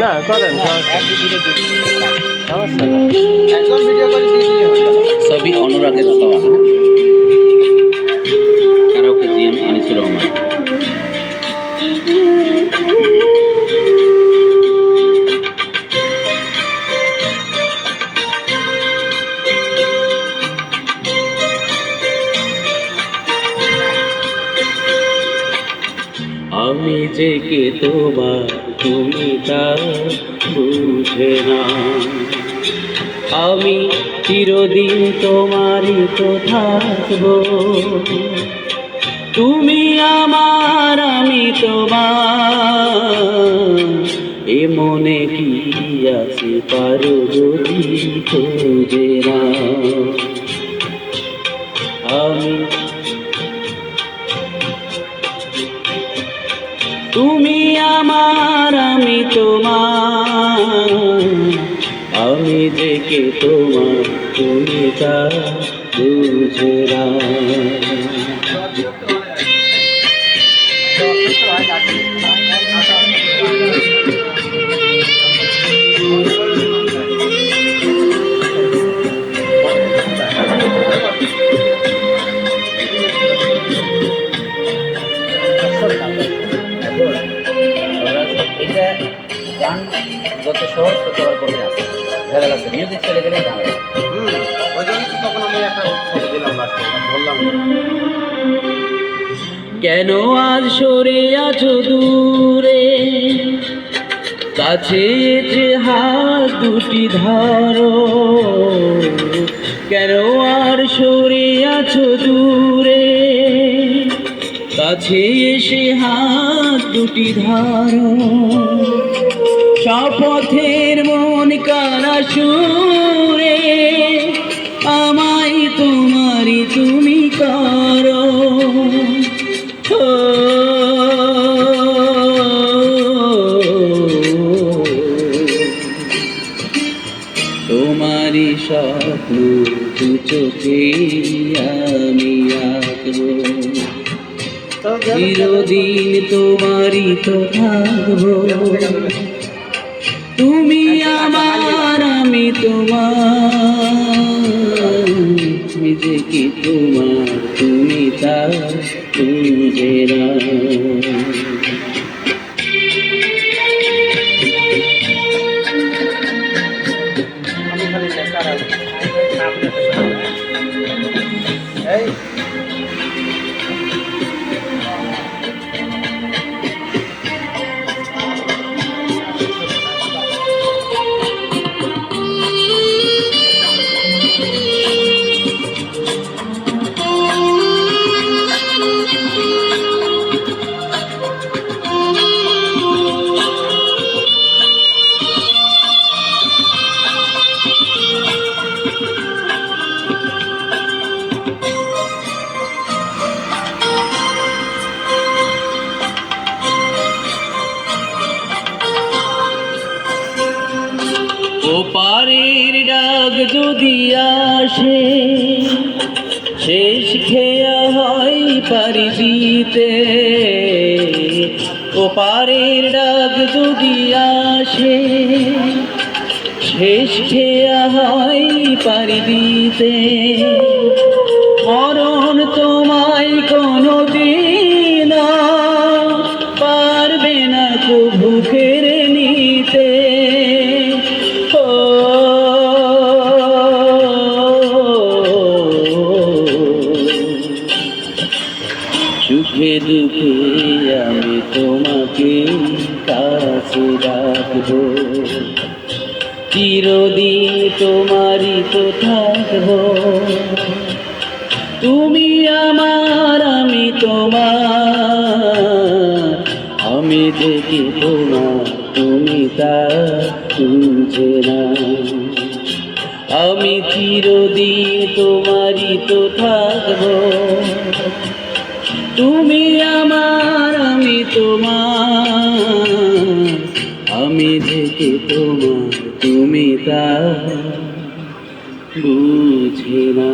না করেন সমস্যা। ছবি অনুরাগের আমি যে কে তোমার তুমি তা বুঝে না। আমি চিরদিন তোমারই তো থাকব। তুমি আমার, আমি তোমার। এ মনে কি আছে পারো যদি না? তুমি আমার আমি তোমার। আমি কে তোমার তুমি তা না। এটা গান যত সহজ তত আর কমে আসে দেখা যাচ্ছে মিউজিক চলে গেলে গান ওই জন্য তখন আমি একটা ছবি দিলাম বললাম। কেন আজ সরে আছো দূরে? কাছে যে হাত দুটি ধরো। কেন আর সরে আছো দূরে? কাছে এসে হাত দুটি ধরো শপথের মন কারা সুরে, আমায় তোমারি তুমি করো। তোমারি স্বপ্ন চোখে চিরদিন তোমারই তো থাকব। তুমি আমার আমি তোমার। নিজেকে তোমার তুমি তার বুঝে না। আমি খালি লেখার আর নাম লেখা এই ও পারের ডাক যদি আসে, শেষ খেয়া হয় পারি দিতে ও পারের ডাক যদি আসে, শেষ খেয়া হয় পারি দিতে মরণ তোমায় কোনো দিন সুখে দুঃখে আমি তোমাকে কাছে রাখব চিরদিন তোমারই তো থাকব তুমি আমার আমি তোমার আমি দেখি তোমার তুমি তা বুঝে না আমি চিরদিন তোমারই তো থাকব। তুমি আমার আমি তোমার। আমি থেকে তোমার তুমি তা বুঝে না।